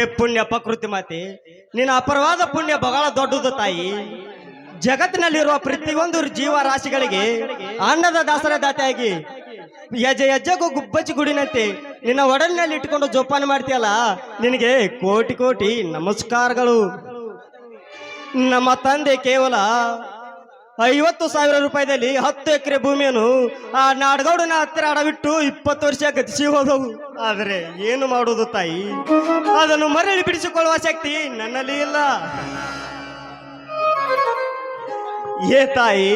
ಏ ಪುಣ್ಯ ಪ್ರಕೃತಿ ಮಾತೆ, ನಿನ್ನ ಅಪರವಾದ ಪುಣ್ಯ ಬಹಳ ದೊಡ್ಡದು ತಾಯಿ. ಜಗತ್ತಿನಲ್ಲಿರುವ ಪ್ರತಿಯೊಂದು ಜೀವ ರಾಶಿಗಳಿಗೆ ಅನ್ನದ ದಾಸರ ದಾತೆಯಾಗಿ ಹೆಜ್ಜೆ ಹೆಜ್ಜೆಗೂ ಗುಬ್ಬಚ್ಚಿ ಗುಡಿನಂತೆ ನಿನ್ನ ಒಡಲಿನಲ್ಲಿ ಇಟ್ಕೊಂಡು ಜೋಪಾನ ಮಾಡ್ತೀಯಲ್ಲ, ನಿನಗೆ ಕೋಟಿ ಕೋಟಿ ನಮಸ್ಕಾರಗಳು. ನಮ್ಮ ತಂದೆ ಕೇವಲ ಐವತ್ತು ಸಾವಿರ ರೂಪಾಯಿದಲ್ಲಿ ಹತ್ತು ಎಕರೆ ಭೂಮಿಯನ್ನು ಆ ನಾಡಗೌಡನ ಹತ್ತಿರ ಅಡವಿಟ್ಟು ಇಪ್ಪತ್ತು ವರ್ಷ ಗತಿಸಿ ಹೋದವು. ಆದರೆ ಏನು ಮಾಡುವುದು ತಾಯಿ? ಅದನ್ನು ಮರಳಿ ಬಿಡಿಸಿಕೊಳ್ಳುವ ಶಕ್ತಿ ನನ್ನಲ್ಲಿ ಇಲ್ಲ. ಏ ತಾಯಿ,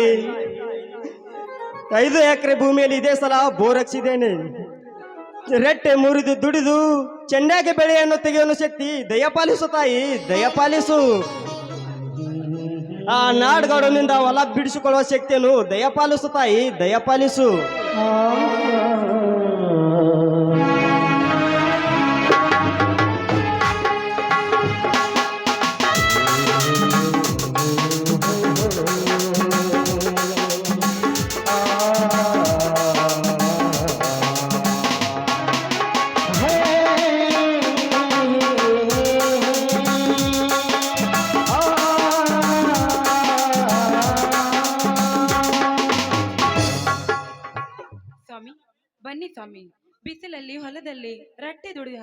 ಐದು ಎಕರೆ ಭೂಮಿಯಲ್ಲಿ ಇದೇ ಸಲ ಬೋರ್ ಹಚ್ಚಿದ್ದೇನೆ. ರೆಟ್ಟೆ ಮುರಿದು ದುಡಿದು ಚೆನ್ನಾಗಿ ಬೆಳೆಯನ್ನು ತೆಗೆಯುವ ಶಕ್ತಿ ದಯಪಾಲಿಸು ತಾಯಿ, ದಯಪಾಲಿಸು. ಆ ನಾಡ್ಗೌಡನಿಂದ ಹೊಲ ಬಿಡಿಸಿಕೊಳ್ಳುವ ಶಕ್ತಿಯನ್ನು ದಯಪಾಲಿಸು. ತಾಯಿ ದಯಪಾಲಿಸು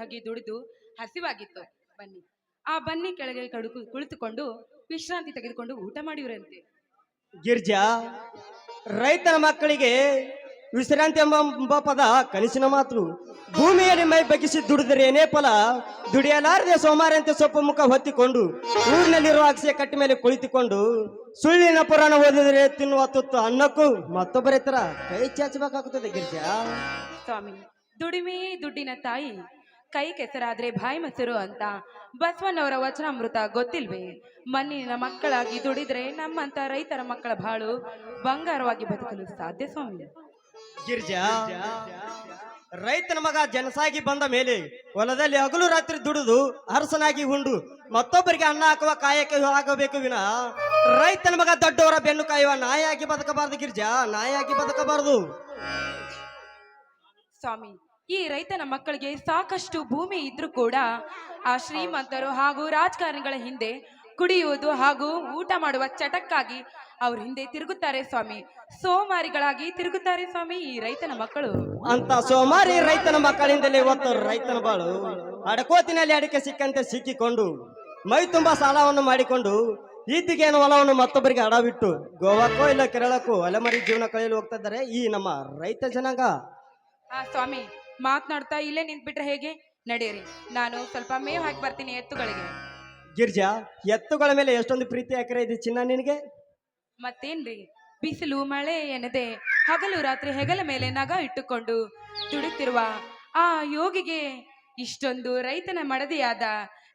ಹಾಗೆ ದುಡಿದು ಹಸಿವಾಗಿತ್ತು. ಬನ್ನಿ. ಆ ಬನ್ನಿ ಕೆಳಗೆ ಕಡುಕು ಕುಳಿತುಕೊಂಡು ವಿಶ್ರಾಂತಿ ತೆಗೆದುಕೊಂಡು ಊಟ ಮಾಡಿವ್ರಂತೆ. ಗಿರ್ಜಾ ರೈತನ ಮಕ್ಕಳಿಗೆ ವಿಶ್ರಾಂತಿ ಎಂಬ ಪದ ಕನಸಿನ ಮಾತು. ಭೂಮಿಯಲ್ಲಿ ಮೈ ಬಗ್ಗಿಸಿ ದುಡಿದರೇನೇ ಫಲ? ದುಡಿಯಲಾರದೆ ಸೋಮಾರಂತೆ ಸೊಪ್ಪು ಮುಖ ಹೊತ್ತಿಕೊಂಡು ಊರಿನಲ್ಲಿರುವ ಅಕ್ಷಯ ಕಟ್ಟಿ ಮೇಲೆ ಕುಳಿತುಕೊಂಡು ಸುಳ್ಳಿನ ಪುರಾಣ ಓದಿದರೆ ತಿನ್ನುವ ತುತ್ತು ಅನ್ನಕ್ಕೂ ಮತ್ತೊಬ್ಬರ ಕೈ ಚಾಚಬೇಕಾಗುತ್ತದೆ ಗಿರ್ಜಾ. ಸ್ವಾಮಿ ದುಡಿಮೆ ದುಡ್ಡಿನ ತಾಯಿ ಕೈ ಕೆಸರಾದ್ರೆ ಬಾಯಿ ಮೊಸರು ಅಂತ. ಬಸವಣ್ಣವರ ವಚನಾಮೃತ ಗೊತ್ತಿಲ್ವೇ? ಮಣ್ಣಿನ ಮಕ್ಕಳಾಗಿ ದುಡಿದ್ರೆ ನಮ್ಮಂತ ರೈತರ ಮಕ್ಕಳ ಬಾಳು ಬಂಗಾರವಾಗಿ ಬದುಕಲು ಸಾಧ್ಯ ಸ್ವಾಮಿ? ಗಿರ್ಜಾ ರೈತನ ಮಗ ಜನಸಾಗಿ ಬಂದ ಮೇಲೆ ಹೊಲದಲ್ಲಿ ಹಗಲು ರಾತ್ರಿ ದುಡಿದು ಅರಸನಾಗಿ ಉಂಡು. ಮತ್ತೊಬ್ಬರಿಗೆ ಅನ್ನ ಹಾಕುವ ಕಾಯಕ ಆಗಬೇಕು ವಿನ. ರೈತನ ಮಗ ದೊಡ್ಡವರ ಬೆನ್ನು ಕಾಯುವ ನಾಯಿಯಾಗಿ ಬದುಕಬಾರದು ಗಿರ್ಜಾ ನಾಯಿಯಾಗಿ ಬದುಕಬಾರದು. ಸ್ವಾಮಿ ಈ ರೈತನ ಮಕ್ಕಳಿಗೆ ಸಾಕಷ್ಟು ಭೂಮಿ ಇದ್ರೂ ಕೂಡ ಆ ಶ್ರೀಮಂತರು ಹಾಗೂ ರಾಜಕಾರಣಿಗಳ ಹಿಂದೆ ಕುಡಿಯುವುದು ಹಾಗೂ ಊಟ ಮಾಡುವ ಚಟಕ್ಕಾಗಿ ಅವ್ರ ಹಿಂದೆ ತಿರುಗುತ್ತಾರೆ ಸ್ವಾಮಿ. ಸೋಮಾರಿಗಳಾಗಿ ತಿರುಗುತ್ತಾರೆ ಸ್ವಾಮಿ ಈ ರೈತನ ಮಕ್ಕಳು. ಅಂತ ಸೋಮಾರಿ ರೈತನ ಮಕ್ಕಳಿಂದಲೇ ಇವತ್ತು ರೈತನ ಬಾಳು ಅಡಕೋತಿನಲ್ಲಿ ಅಡಿಕೆ ಸಿಕ್ಕಂತೆ ಸಿಕ್ಕಿಕೊಂಡು ಮೈ ತುಂಬಾ ಸಾಲವನ್ನು ಮಾಡಿಕೊಂಡು ಈತಿಗೇನು ಹೊಲವನ್ನು ಮತ್ತೊಬ್ಬರಿಗೆ ಅಡವಿಟ್ಟು ಗೋವಾಕ್ಕೋ ಇಲ್ಲ ಕೇರಳಕ್ಕೋ ಅಲೆಮರಿ ಜೀವನ ಕಳೆಯಲು ಹೋಗ್ತಾ ಇದ್ದಾರೆ. ಈ ನಮ್ಮ ರೈತ ಜನಾಂಗ. ಆ ಸ್ವಾಮಿ ಮಾತನಾಡ್ತಾ ಇಲ್ಲೇ ನಿಂತ್ಬಿಟ್ರೆ ಹೇಗೆ? ನಡೆಯಿರಿ ನಾನು ಸ್ವಲ್ಪ ಮೇವು ಹಾಕಿ ಬರ್ತೀನಿ ಎತ್ತುಗಳಿಗೆ. ಗಿರ್ಜಾ ಎತ್ತುಗಳ ಮೇಲೆ ಎಷ್ಟೊಂದು ಪ್ರೀತಿ ಆಕ್ರೆ ಇದೆ ಚಿನ್ನ ನಿನಗೆ? ಮತ್ತೇನ್ರಿ? ಬಿಸಿಲು ಮಳೆ ಎನ್ನದೆ ಹಗಲು ರಾತ್ರಿ ಹೆಗಲ ಮೇಲೆ ನಗ ಇಟ್ಟುಕೊಂಡು ದುಡಿತಿರುವ ಆ ಯೋಗಿಗೆ ಇಷ್ಟೊಂದು ರೈತನ ಮಡದಿಯಾದ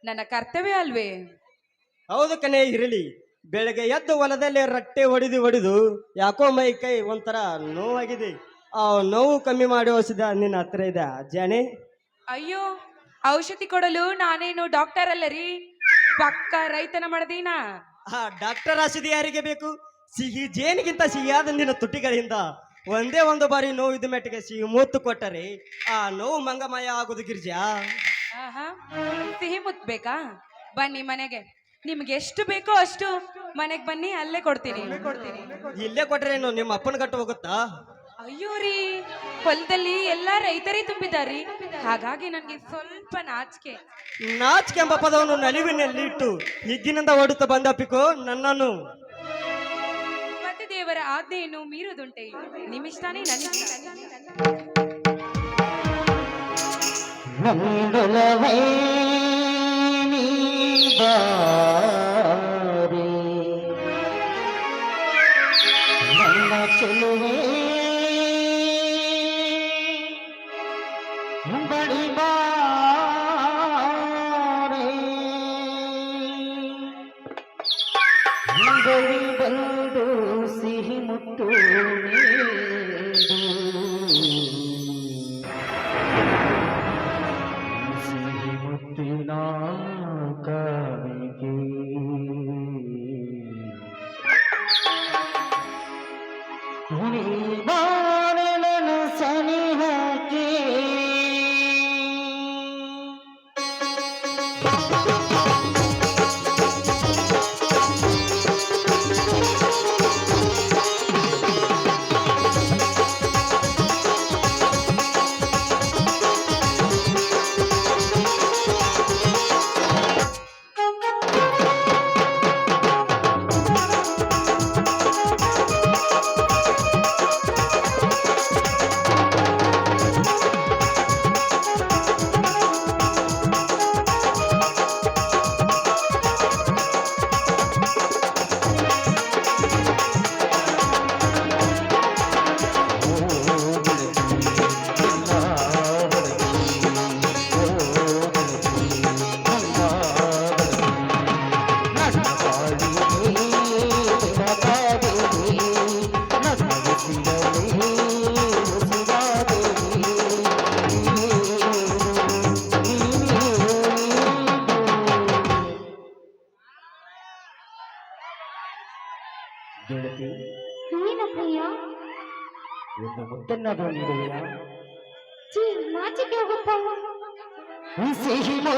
ನನ್ನ ಕರ್ತವ್ಯ ಅಲ್ವೇ? ಹೌದು ಕಣೆ ಇರಲಿ. ಬೆಳಗ್ಗೆ ಎದ್ದು ಹೊಲದಲ್ಲಿ ರಟ್ಟೆ ಹೊಡೆದು ಹೊಡೆದು ಯಾಕೋ ಮೈ ಕೈ ಒಂಥರ ನೋವಾಗಿದೆ. ನೋವು ಕಮ್ಮಿ ಮಾಡಿ ಔಷಧ ನಿನ್ನ ಹತ್ರ ಇದೆ ಜಾನೆ ಅಯ್ಯೋ ಔಷಧಿ ಕೊಡಲು ನಾನೇನು ಡಾಕ್ಟರ್ ಅಲ್ಲ ರೀ? ಪಕ್ಕ ರೈತನ ಮಾಡದೀನ. ಆ ಡಾಕ್ಟರ್ ಔಷಧಿ ಯಾರಿಗೆ ಬೇಕು? ಸಿಹಿ ಜೇನಿಗಿಂತ ಸಿಹಿಯಾದ ನಿನ್ನ ತುಟಿಗಳಿಂದ. ಒಂದೇ ಒಂದು ಬಾರಿ ನೋವು ನೋವಿದ ಮೆಟ್ಟಿಗೆ ಸಿಹಿ ಮೂತ್ತು ಕೊಟ್ಟರೆ ಆ ನೋವು ಮಂಗಮಯ ಆಗುದು ಗಿರ್ಜಾ. ಆಹಾ ಸಿಹಿ ಮುತ್ಬೇಕಾ ಬನ್ನಿ ಮನೆಗೆ. ನಿಮ್ಗೆ ಎಷ್ಟು ಬೇಕೋ ಅಷ್ಟು ಮನೆಗೆ ಬನ್ನಿ ಅಲ್ಲೇ ಕೊಡ್ತೀನಿ. ಕೊಡ್ತೀನಿ ಇಲ್ಲೇ ಕೊಟ್ರೇನು ನಿಮ್ಮ ಅಪ್ಪನ ಗಟ್ಟು ಹೋಗುತ್ತಾ? ಅಯ್ಯೋ ರೀ ಹೊಲದಲ್ಲಿ ಎಲ್ಲ ರೈತರೇ ತುಂಬಿದಾರಿ ಹಾಗಾಗಿ ನನಗೆ ಸ್ವಲ್ಪ ನಾಚಿಕೆ. ನಾಚಿಕೆ ಎಂಬ ಪದವನ್ನು ನಲಿವಿನಲ್ಲಿ ಇಟ್ಟು ಹಿಗ್ಗಿನಿಂದ ಓಡುತ್ತಾ ಪಿಕೋ ನನ್ನನ್ನು. ಮತ್ತೆ ದೇವರ ಆಜ್ಞೆಯನ್ನು ಮೀರುದುಂಟೆ ನಿಮಿಷ್ಟಾನೇ ನನ್ನ ನಂದುಲವೇ ನೀಬಾರೆ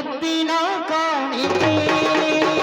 मुक्ति ना काणी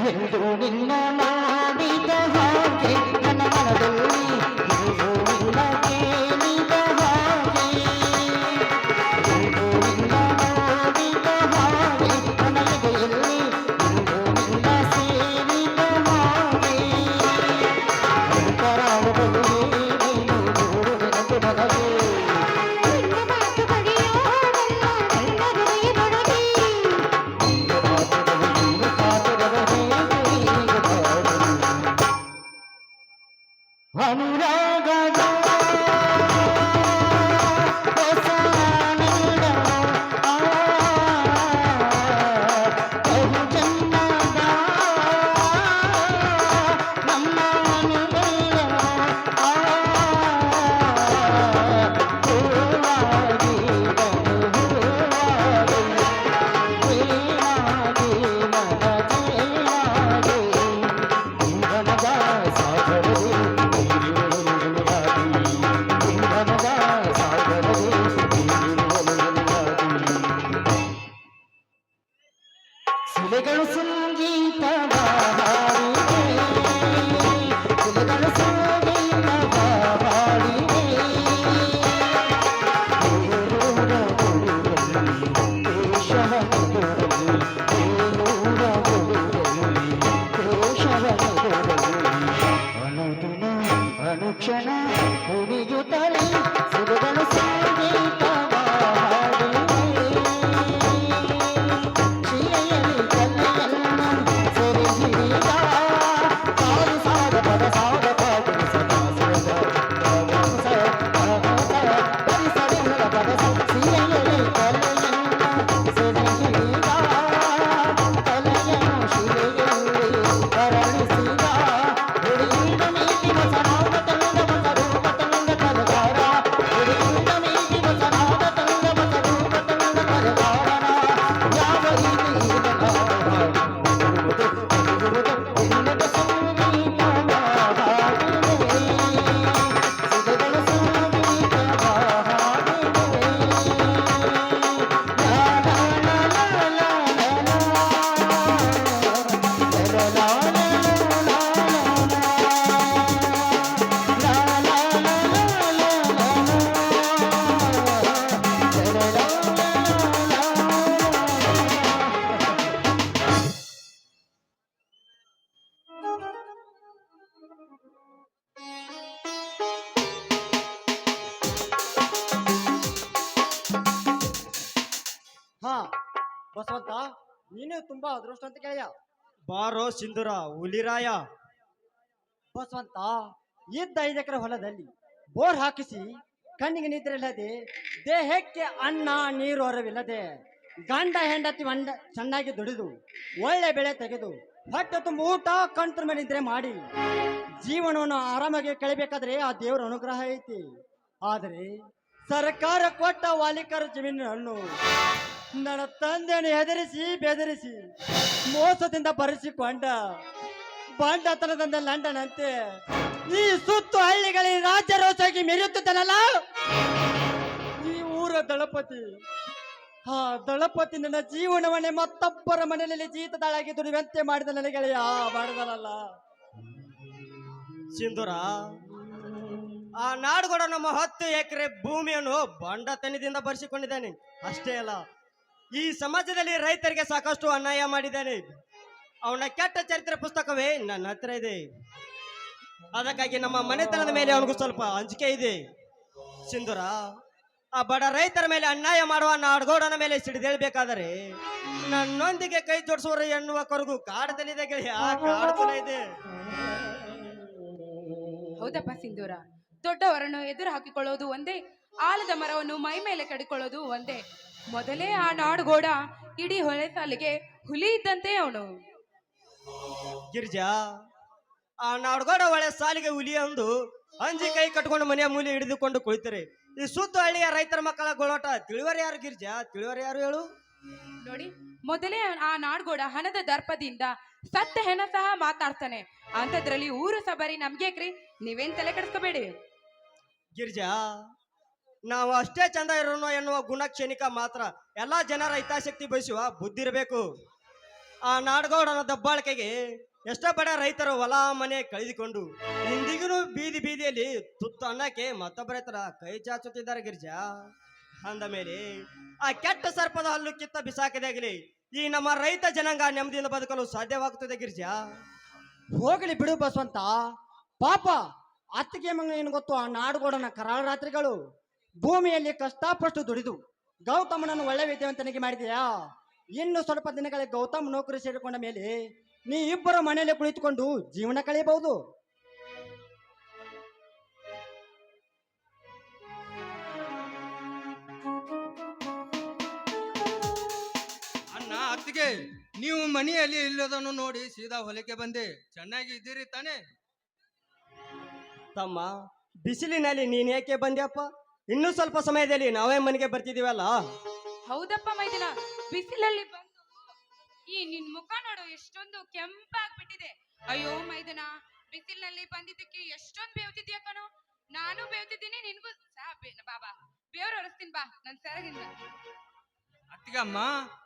ಎಂದು ನಿನ್ನ ಮಾಡಿದ ಬಾರೋ ಸಿಂಧೂರ ಹುಲಿರಾಯ ಬಸವಂತ ಇದ್ದ ಐದು ಎಕರೆ ಹೊಲದಲ್ಲಿ? ಬೋರ್ ಹಾಕಿಸಿ ಕಣ್ಣಿಗೆ ನಿದ್ರೆ ಇಲ್ಲದೆ ದೇಹಕ್ಕೆ ಅನ್ನ, ನೀರು ಹೊರವಿಲ್ಲದೆ ಗಂಡ, ಹೆಂಡತಿ ಮಂಡ ಚೆನ್ನಾಗಿ ದುಡಿದು, ಒಳ್ಳೆ ಬೆಳೆ ತೆಗೆದು, ಹೊಟ್ಟೆ ತುಂಬ ಊಟ ಮೇಲೆ ನಿದ್ರೆ ಮಾಡಿ, ಜೀವನವನ್ನು ಆರಾಮಾಗಿ ಕಳಿಬೇಕಾದ್ರೆ ಆ ದೇವರ ಅನುಗ್ರಹ ಐತಿ. ಆದರೆ ಸರ್ಕಾರ ಕೊಟ್ಟ ವಾಲಿಕರ ಜಮೀನನ್ನು ನನ್ನ ತಂದೆಯನ್ನು ಹೆದರಿಸಿ, ಬೆದರಿಸಿ ಮೋಸದಿಂದ ಬರೆಸಿಕೊಂಡ ಬಂಡತನದಿಂದ ಲಂಡನ್ ಅಂತೆ ಈ ಸುತ್ತು ಹಳ್ಳಿಗಳಲ್ಲಿ ರಾಜ್ಯ ರೋಸಾಗಿ ಮೆರೆಯುತ್ತಿದ್ದನಲ್ಲ? ಈ ಊರ ದಳಪತಿ, ಆ ದಳಪತಿ ನನ್ನ ಜೀವನವನ್ನೇ ಮತ್ತೊಬ್ಬರ ಮನೆಯಲ್ಲಿ ಜೀತದಾಳಾಗಿ ದುಡಿಯುವಂತೆ ಮಾಡಿದ ನನಗೆ ಆ ಮಾಡಿದನಲ್ಲ. ಸಿಂಧೂರ, ಆ ನಾಡುಗೌಡ ನಮ್ಮ ಹತ್ತು ಎಕರೆ ಭೂಮಿಯನ್ನು ಬಂಡತನದಿಂದ ಬರೆಸಿಕೊಂಡಿದ್ದಾನೆ. ಅಷ್ಟೇ ಅಲ್ಲ ಈ ಸಮಾಜದಲ್ಲಿ ರೈತರಿಗೆ ಸಾಕಷ್ಟು ಅನ್ಯಾಯ ಮಾಡಿದ್ದಾನೆ. ಅವನ ಕೆಟ್ಟ ಚರಿತ್ರೆ ಪುಸ್ತಕವೇ ನನ್ನ ಹತ್ರ ಇದೆ. ಅದಕ್ಕಾಗಿ ನಮ್ಮ ಮನೆತನದ ಮೇಲೆ ಅವನಿಗೂ ಸ್ವಲ್ಪ ಅಂಜಿಕೆ ಇದೆ. ಸಿಂಧೂರ, ಆ ಬಡ ರೈತರ ಮೇಲೆ ಅನ್ಯಾಯ ಮಾಡುವ ನಾಡಗೌಡನ ಮೇಲೆ ಸಿಡಿದೇಳ್ಬೇಕಾದರೆ ನನ್ನೊಂದಿಗೆ ಕೈ ಜೋಡಿಸುವರು ಎನ್ನುವ ಕೊರಗು ಕಾಡುತ್ತಲೇ ಇದೆ. ಹೌದಪ್ಪ ಸಿಂಧೂರ, ದೊಡ್ಡವರನ್ನು ಎದುರು ಹಾಕಿಕೊಳ್ಳೋದು ಒಂದೇ, ಆಲದ ಮರವನ್ನು ಮೈ ಮೇಲೆ ಕಡಿಕೊಳ್ಳೋದು ಒಂದೇ. ಮೊದಲೇ ಆ ನಾಡುಗೋಡ ಇಡೀ ಹೊಳೆ ಸಾಲಿಗೆ ಹುಲಿ ಇದ್ದಂತೆ ಅವನು. ಗಿರ್ಜಾ ಆ ನಾಡ್ಗೋಡ ಹೊಳೆ ಸಾಲಿಗೆ ಹುಲಿ ಅಂದು ಅಂಜಿ ಕೈ ಕಟ್ಕೊಂಡು ಮನೆಯ ಮೂಲೆ ಹಿಡಿದುಕೊಂಡು ಕುಳಿತಾರೆ. ಈ ಸುತ್ತ ಹಳ್ಳಿಯ ರೈತರ ಮಕ್ಕಳ ಗೋಳಾಟ ತಿಳಿವರೆ ಯಾರು ಗಿರ್ಜಾ? ತಿಳಿವರೆ ಯಾರು ಹೇಳು? ನೋಡಿ ಮೊದಲೇ ಆ ನಾಡ್ಗೋಡ ಹಣದ ದರ್ಪದಿಂದ ಸತ್ತ ಹೆಣ ಸಹ ಮಾತಾಡ್ತಾನೆ. ಅಂತದ್ರಲ್ಲಿ ಊರು ಸಬರಿ ನಮ್ಗೇಕ್ರಿ ನೀವೇನ್ ತಲೆ ಕೆಡಿಸ್ಕೋಬೇಡಿ? ಗಿರಿಜಾ ನಾವು ಅಷ್ಟೇ ಚಂದ ಇರೋಣ ಎನ್ನುವ ಗುಣ ಕ್ಷಣಿಕ ಮಾತ್ರ ಎಲ್ಲ ಜನರ ಹಿತಾಸಕ್ತಿ ಬಯಸುವ ಬುದ್ಧಿ ಇರಬೇಕು. ಆ ನಾಡಗೌಡನ ದಬ್ಬಾಳಿಕೆಗೆ ಎಷ್ಟೋ ಬಡ ರೈತರು ಹೊಲ, ಮನೆ ಕಳೆದುಕೊಂಡು ಇಂದಿಗೂ ಬೀದಿ ಬೀದಿಯಲ್ಲಿ ತುತ್ತು ಅನ್ನಕ್ಕೆ ಮತ್ತೊಬ್ಬರ ಹತ್ರ ಕೈ ಚಾಚುತ್ತಿದ್ದಾರೆ ಗಿರಿಜಾ. ಅಂದ ಮೇಲೆ ಆ ಕೆಟ್ಟ ಸರ್ಪದ ಹಲ್ಲು ಕಿತ್ತ ಬಿಸಾಕಿದಾಗಲಿ ಈ ನಮ್ಮ ರೈತ ಜನಾಂಗ ನೆಮ್ಮದಿಯಿಂದ ಬದುಕಲು ಸಾಧ್ಯವಾಗುತ್ತದೆ ಗಿರಿಜಾ. ಹೋಗಲಿ ಬಿಡು ಬಸವಂತ. ಪಾಪ, ಅತ್ತಿಗೆ ಮಂಗ ಏನು ಗೊತ್ತು ಆ ನಾಡುಗೋಡನ ಕರಾಳ ರಾತ್ರಿಗಳು? ಭೂಮಿಯಲ್ಲಿ ಕಷ್ಟಪಟ್ಟು ದುಡಿದು ಗೌತಮನನ್ನು ಒಳ್ಳೆ ವಿದ್ಯಾವಂತನಿಗೆ ಮಾಡಿದೆಯಾ? ಇನ್ನು ಸ್ವಲ್ಪ ದಿನಗಳ ಗೌತಮ್ ನೌಕರಿ ಸೇರಿಕೊಂಡ ಮೇಲೆ ನೀ ಇಬ್ಬರು ಮನೆಯಲ್ಲಿ ಕುಳಿತುಕೊಂಡು ಜೀವನ ಕಳೆಯಬಹುದು. ಅಣ್ಣ ಅತ್ತಿಗೆ ನೀವು ಮನೆಯಲ್ಲಿ ಇಲ್ಲದನ್ನು ನೋಡಿ ಸೀದಾ ಹೊಲಕ್ಕೆ ಬಂದೆ. ಚೆನ್ನಾಗಿ ಇದ್ದೀರಿ ತಾನೆ? ತಮ್ಮ ಬಿಸಿಲಿನಲ್ಲಿ ನೀನ್ ಯಾಕೆ ಬಂದ್ಯಪ್ಪ? ಇನ್ನೂ ಸ್ವಲ್ಪ ಸಮಯದಲ್ಲಿ ನಾವೇ ಮನೆಗೆ ಬರ್ತಿದೀವಲ್ಲ ಹೌದಪ್ಪ ಮೈದಿನ. ಬಿಸಿಲಲ್ಲಿ ಬಂದು ಈ ನಿನ್ ಮುಖ ನೋಡು ಎಷ್ಟೊಂದು ಕೆಂಪಾಗ್ಬಿಟ್ಟಿದೆ. ಅಯ್ಯೋ ಮೈದನ ಬಿಸಿಲಿನಲ್ಲಿ ಬಂದಿದ್ದಕ್ಕೆ ಎಷ್ಟೊಂದು ಬೇವ್ತಿದ್ಯಾ ಕಣೋ? ನಾನು ಬೇವ್ತಿದ್ದೀನಿ ನಿನ್ಗೂ ಸಹ ಬೇ- ಬಾಬಾ ಬೇವ್ರು ಹೊರಸ್ತೀನಿ ಬಾ ನನ್ ಸೆರಗಿಂದ ಅತ್ತಿಗಮ್ಮ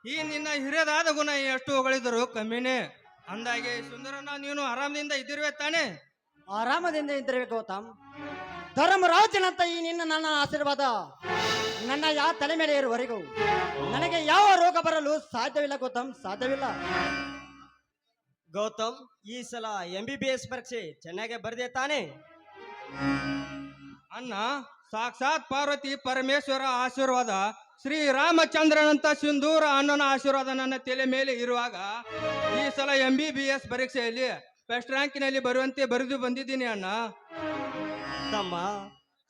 ಈ ನಿನ್ನ ಹಿರಿಯದಾದ ಗುಣ ಎಷ್ಟು ಹೊಗಳಿದ್ರು ಕಮ್ಮಿನೇ. ಅಂದಾಗೆ ಸುಂದರನ ನೀನು ಆರಾಮದಿಂದ ಇದ್ದಿರುವೆ ತಾನೆ? ಆರಾಮದಿಂದ ಇದ್ದಿರ್ಬೇಕು ಗೌತಮ್. ಧರ್ಮರಾಜನಂತ ಈ ನಿನ್ನ ನನ್ನ ಆಶೀರ್ವಾದ. ನನ್ನ ಯಾವ ತಲೆ ಮೇಲೆ ಇರುವವರೆಗೂ ನನಗೆ ಯಾವ ರೋಗ ಬರಲು ಸಾಧ್ಯವಿಲ್ಲ ಗೌತಮ್ ಸಾಧ್ಯವಿಲ್ಲ. ಗೌತಮ್ ಈ ಸಲ ಎಂ ಬಿ ಬಿ ಎಸ್ ಪರೀಕ್ಷೆ ಚೆನ್ನಾಗೆ ಬರ್ದೆ ತಾನೆ? ಅಣ್ಣ ಸಾಕ್ಷಾತ್ ಪಾರ್ವತಿ ಪರಮೇಶ್ವರ ಆಶೀರ್ವಾದ ಶ್ರೀ ರಾಮಚಂದ್ರನಂತ ಸಿಂಧೂರ ಅಣ್ಣನ ಆಶೀರ್ವಾದ ನನ್ನ ತಲೆ ಮೇಲೆ ಇರುವಾಗ ಈ ಸಲ ಎಂ ಬಿ ಬಿ ಎಸ್ ಪರೀಕ್ಷೆಯಲ್ಲಿ ಫಸ್ಟ್ ರ್ಯಾಂಕಿನಲ್ಲಿ ಬರುವಂತೆ ಬರೆದು ಬಂದಿದ್ದೀನಿ ಅಣ್ಣ. ತಮ್ಮ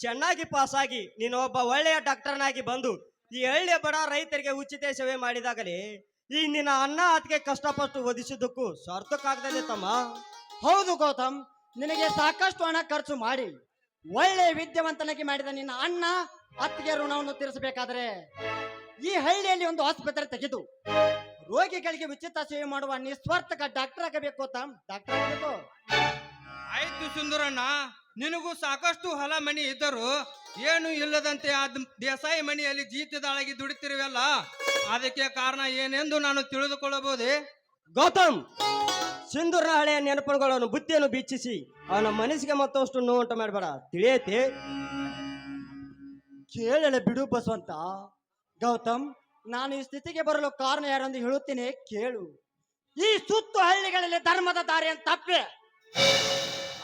ಚೆನ್ನಾಗಿ ಪಾಸಾಗಿ ನೀನು ಒಬ್ಬ ಒಳ್ಳೆಯ ಡಾಕ್ಟರ್ನಾಗಿ ಬಂದು ಈ ಹಳ್ಳಿಯ ಬಡ ರೈತರಿಗೆ ಉಚಿತ ಸೇವೆ ಮಾಡಿದಾಗಲೇ ಈ ನಿನ್ನ ಅನ್ನ ಅದಕ್ಕೆ ಕಷ್ಟಪಟ್ಟು ಒದಿಸಿದ್ದಕ್ಕೂ ಸಾರ್ಥಕಾಗದಲ್ಲಿ ತಮ್ಮ. ಹೌದು ಗೌತಮ್, ನಿನಗೆ ಸಾಕಷ್ಟು ಹಣ ಖರ್ಚು ಮಾಡಿ ಒಳ್ಳೆ ವಿದ್ಯಾವಂತನಾಗಿ ಮಾಡಿದ ನಿನ್ನ ಅಣ್ಣ ಅತ್ತಿಗೆ ಋಣವನ್ನು ತೀರಿಸಬೇಕಾದ್ರೆ ಈ ಹಳ್ಳಿಯಲ್ಲಿ ಒಂದು ಆಸ್ಪತ್ರೆ ತೆಗೆದು ರೋಗಿಗಳಿಗೆ ಉಚಿತ ಸೇವೆ ಮಾಡುವ ನಿಸ್ವಾರ್ಥಕ ಡಾಕ್ಟರ್ ಆಗಬೇಕು ತಮ್ಮ ಡಾಕ್ಟರ್ ಆಗಬೇಕು. ಆಯ್ತು ಸುಂದರಣ್ಣ ನಿನಗೂ ಸಾಕಷ್ಟು ಹೊಲ ಮನಿ ಇದ್ದರು ಏನು ಇಲ್ಲದಂತೆ ಆ ದೇಸಾಯಿ ಮನೆಯಲ್ಲಿ ಜೀತದಾಳಾಗಿ ದುಡಿತಿರುವಲ್ಲ? ಅದಕ್ಕೆ ಕಾರಣ ಏನೆಂದು ನಾನು ತಿಳಿದುಕೊಳ್ಳಬಹುದೇ? ಗೌತಮ್ ಸಿಂಧೂರ್ನ ಹಳೆಯ ನೆನಪುಗಳನ್ನು ಬುದ್ಧಿಯನ್ನು ಬಿಚ್ಚಿಸಿ ಅವನ ಮನಸ್ಸಿಗೆ ಮತ್ತಷ್ಟು ನೋವುಂಟು ಮಾಡಬೇಡ. ತಿಳಿಯತ್ತೆ? ಕೇಳಲೆ ಬಿಡು ಬಸವಂತ. ಗೌತಮ್ ನಾನು ಈ ಸ್ಥಿತಿಗೆ ಬರಲು ಕಾರಣ ಯಾರೆಂದು ಹೇಳುತ್ತೇನೆ ಕೇಳು. ಈ ಸುತ್ತು ಹಳ್ಳಿಗಳಲ್ಲಿ ಧರ್ಮದ ದಾರಿಯನ್ನು ತಪ್ಪಿ.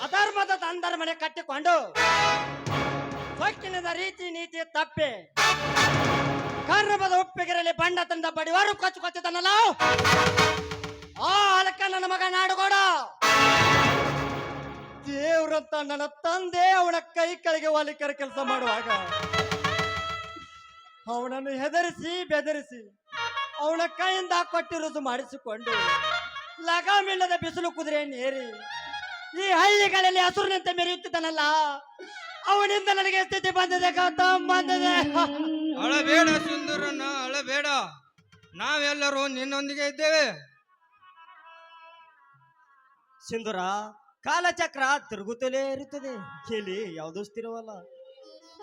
ಅಧರ್ಮದ ತಂದರ ಮನೆ ಕಟ್ಟಿಕೊಂಡು ಸೊಕ್ಕಿನದ ರೀತಿ ನೀತಿ ತಪ್ಪಿ ಕರ್ಮದ ಉಪ್ಪಿಗೆರಲ್ಲಿ ಬಂಡ ತಂದ ಬಡಿವಾರು ಕೊಚ್ಚು ಕೊಚ್ಚಿದನಲ್ಲ ಆ ಅಲಕ ನನ್ನ ಮಗ ನಾಡುಗೋಡ. ದೇವ್ರಂತ ನನ್ನ ತಂದೆ ಅವನ ಕೈ ಕೆಳಗೆ ವಾಲಿಕರ ಕೆಲಸ ಮಾಡುವಾಗ ಅವನನ್ನು ಹೆದರಿಸಿ ಬೆದರಿಸಿ ಅವನ ಕೈಯಿಂದ ಕೊಟ್ಟಿರುವುದು ಮಾಡಿಸಿಕೊಂಡು ಲಗಾಮಿಲ್ಲದ ಬಿಸಿಲು ಕುದುರೆಯನ್ನು ಏರಿ ಈ ಹಳ್ಳಿಗಳಲ್ಲಿ ಹಸುರಿನಂತೆ ಮೆರೆಯುತ್ತಿದ್ದನಲ್ಲ ಅವನಿಂದ ನನಗೆ ಸ್ಥಿತಿ ಬಂದಿದೆ ಗೌತಮ್ ಬಂದಿದೆ. ಅಳಬೇಡ ಸುಂದರನ ಅಳಬೇಡ. ನಾವೆಲ್ಲರೂ ನಿನ್ನೊಂದಿಗೆ ಇದ್ದೇವೆ. ಸಿಂಧುರ ಕಾಲಚಕ್ರ ತಿರುಗುತ್ತಲೇ ಇರುತ್ತದೆ. ಕೇಳಿ ಯಾವುದೂ ಸ್ಥಿರವಲ್ಲ.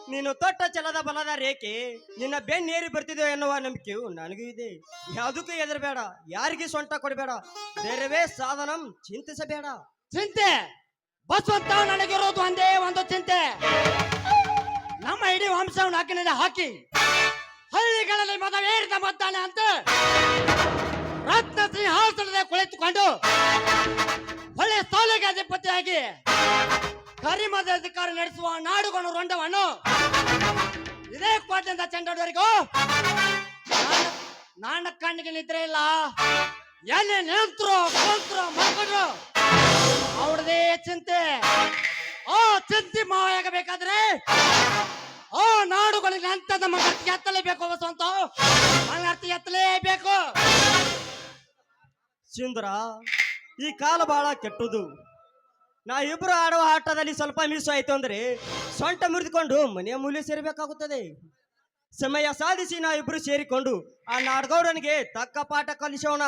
ನೀನು ತೊಟ್ಟ ಚಲದ ಬಲದ ರೇಖೆ ನಿನ್ನ ಬೆನ್ನೇರಿ ಬರ್ತಿದೆ ಎನ್ನುವ ನಂಬಿಕೆಯು ನನಗೂ ಇದೆ. ಯಾವುದಕ್ಕೂ ಹೆದರಬೇಡ ಯಾರಿಗೆ ಸೊಂಟ ಕೊಡಬೇಡ. ಬೇರೆವೇ ಸಾಧನಂ ಚಿಂತಿಸಬೇಡ. ಚಿಂತೆ. ಬಸವಂತ ನನಗಿರೋದು ಒಂದೇ ಒಂದು ಚಿಂತೆ. ನಮ್ಮ ಇಡೀ ವಂಶವನ್ನು ಹಾಕಿನಲ್ಲಿ ಹಾಕಿ. ಹಳ್ಳಿಗಳಲ್ಲಿ ಮದವೇರಿದ ಮದ್ದಾನೆ ಅಂತ ರತ್ನ ಸಿಂಹಾಸನದ ಕುಳಿತುಕೊಂಡು ಒಳ್ಳೆ ಸಾಲಿಗೆ ಅಧಿಪತಿಯಾಗಿ ಕರಿಮದ ಅಧಿಕಾರ ನಡೆಸುವ ನಾಡುಗಳು ರೊಂಡವನ್ನು ಇದೇ ಕೋಟೆಯಿಂದ ಚಂಡೋಡವರಿಗೂ ನಾಣ ಕಣ್ಣಿಗೆ ನಿದ್ರೆ ಇಲ್ಲ. ಎಲ್ಲಿ ನಿಂತರು, ಕುಂತರು, ಮಲ್ಕೊಂಡ್ರು. ಅವ್ರದೇ ಚಿಂತೆ. ಆ ಚಿಂತೆ ಮಾವಾಗಬೇಕಾದ್ರೆ ಆ ನಾಡುಗಳಿಗೆ ಅಂತ ನಮ್ಮ ಗತಿ ಎತ್ತಲೇಬೇಕು ಬಸವಂತ ಎತ್ತಲೇ ಎತ್ತಲೇಬೇಕು. ಸುಂದರ, ಈ ಕಾಲ ಬಹಳ ಕೆಟ್ಟದು. ನಾ ಇಬ್ರು ಆಡುವ ಆಟದಲ್ಲಿ ಸ್ವಲ್ಪ ಮಿಸ್ ಆಯ್ತು ಅಂದ್ರೆ ಸೊಂಟ ಮುರಿದುಕೊಂಡು ಮನೆಯ ಮೂಲೆ ಸೇರಬೇಕಾಗುತ್ತದೆ. ಸಮಯ ಸಾಧಿಸಿ ನಾ ಇಬ್ರು ಸೇರಿಕೊಂಡು ಆ ನಾಡಗೌಡನಿಗೆ ತಕ್ಕ ಪಾಠ ಕಲಿಸೋಣ.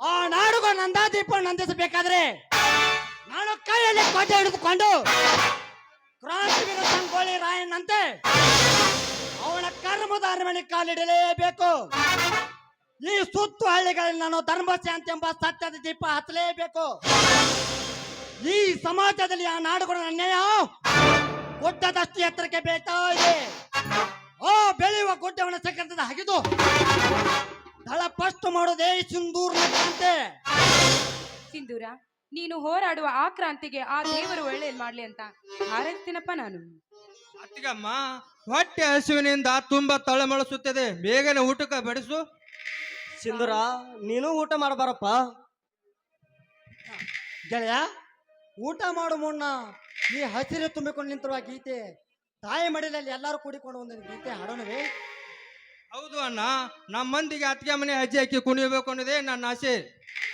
ಆ ನಾಡುಗ ನಂದಾದೀಪ ನಂದಿಸಬೇಕಾದ್ರೆ ನಾನು ಕೈಯಲ್ಲಿ ಕೋಟೆ ಹಿಡಿದುಕೊಂಡು ಕ್ರಾಂತಿವೀರ ಸಂಗೊಳ್ಳಿ ರಾಯಣ್ಣಂತೆ ಅವನ ಕರ್ಮದ ಅರಮನೆ ಕಾಲಿಡಲೇಬೇಕು ಈ ಸುತ್ತು ಹಳ್ಳಿಗಳಲ್ಲಿ ನಾನು ಧರ್ಮಶಾಂತಿ ಎಂಬ ಸತ್ಯದ ದೀಪ ಹತ್ತಲೇಬೇಕು ಈ ಸಮಾಜದಲ್ಲಿ ಆ ನಾಡುಗಳ ಅನ್ಯಾಯ ಗುಡ್ಡದಷ್ಟು ಎತ್ತರಕ್ಕೆ ಬೇತಾ ಇದೆ. ಓ ಬೆಳೆಯುವ ಗುಡ್ಡವನ್ನು ಸಕಂತದ ಹಗಿದು ದಳಪಷ್ಟು ಮಾಡೋದೇ ಸಿಂಧೂರ್ ಅಂತೆ ಸಿಂಧೂರ ನೀನು ಹೋರಾಡುವ ಆ ಕ್ರಾಂತಿಗೆ ಆ ದೇವರು ಒಳ್ಳೇದ್ ಮಾಡ್ಲಿ ಅಂತ ಹಾರೈಸ್ತೀನಪ್ಪ ನಾನು. ಅತ್ತಿಗಮ್ಮ ಹೊಟ್ಟೆ ಹಸುವಿನಿಂದ ತುಂಬಾ ತಳಮಳಿಸುತ್ತದೆ ಬೇಗನೆ ಊಟಕ್ಕೆ ಬಡಿಸು. ಸಿಂಧೂರ ನೀನು ಊಟ ಮಾಡಬಾರಪ್ಪ. ಗೆಳೆಯ ಊಟ ಮಾಡು ಮುನ್ನ ಈ ಹಸಿರು ತುಂಬಿಕೊಂಡು ನಿಂತಿರುವ ಗೀತೆ ತಾಯಿ ಮಡಿಲಲ್ಲಿ ಎಲ್ಲರೂ ಕೂಡಿಕೊಂಡು ಒಂದು ಗೀತೆ ಹಾಡೋಣವೇ. ಹೌದು ಅಣ್ಣ. ನಮ್ಮ ಮಂದಿಗೆ ಅತ್ತಿಗೆ ಮನೆ ಹಜ್ಜಿ ಹಾಕಿ ಕುಣಿಯಬೇಕು ಅನ್ನೋದೇ ನನ್ನ ಆಸೆ.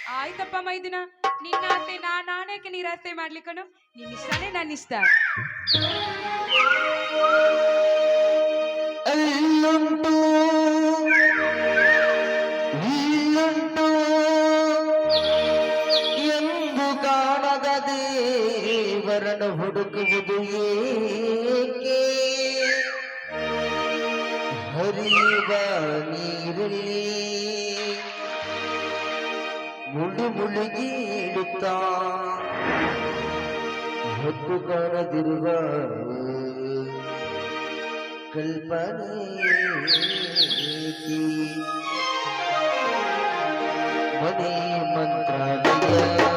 ಆಯ್ತಪ್ಪ ಮೈದಿನ. ನಿನ್ನ ಆಸೆ ನಾ ನಾನೇಕೆ ನೀರಾಸೆ ಮಾಡ್ಲಿಕ್ಕನು. ನಿನ್ನ ಇಷ್ಟನೇ ನನ್ನ ಇಷ್ಟ ಹರಿಯುವ ನೀರಲ್ಲಿ ಮುಳು ಮುಳುಗಿ ಇಡುತ್ತಾ ಹೊತ್ತು ಕಾಣದಿರುವ ಕಲ್ಪನೆ ಮನೆ ಮಂತ್ರಾಲಯ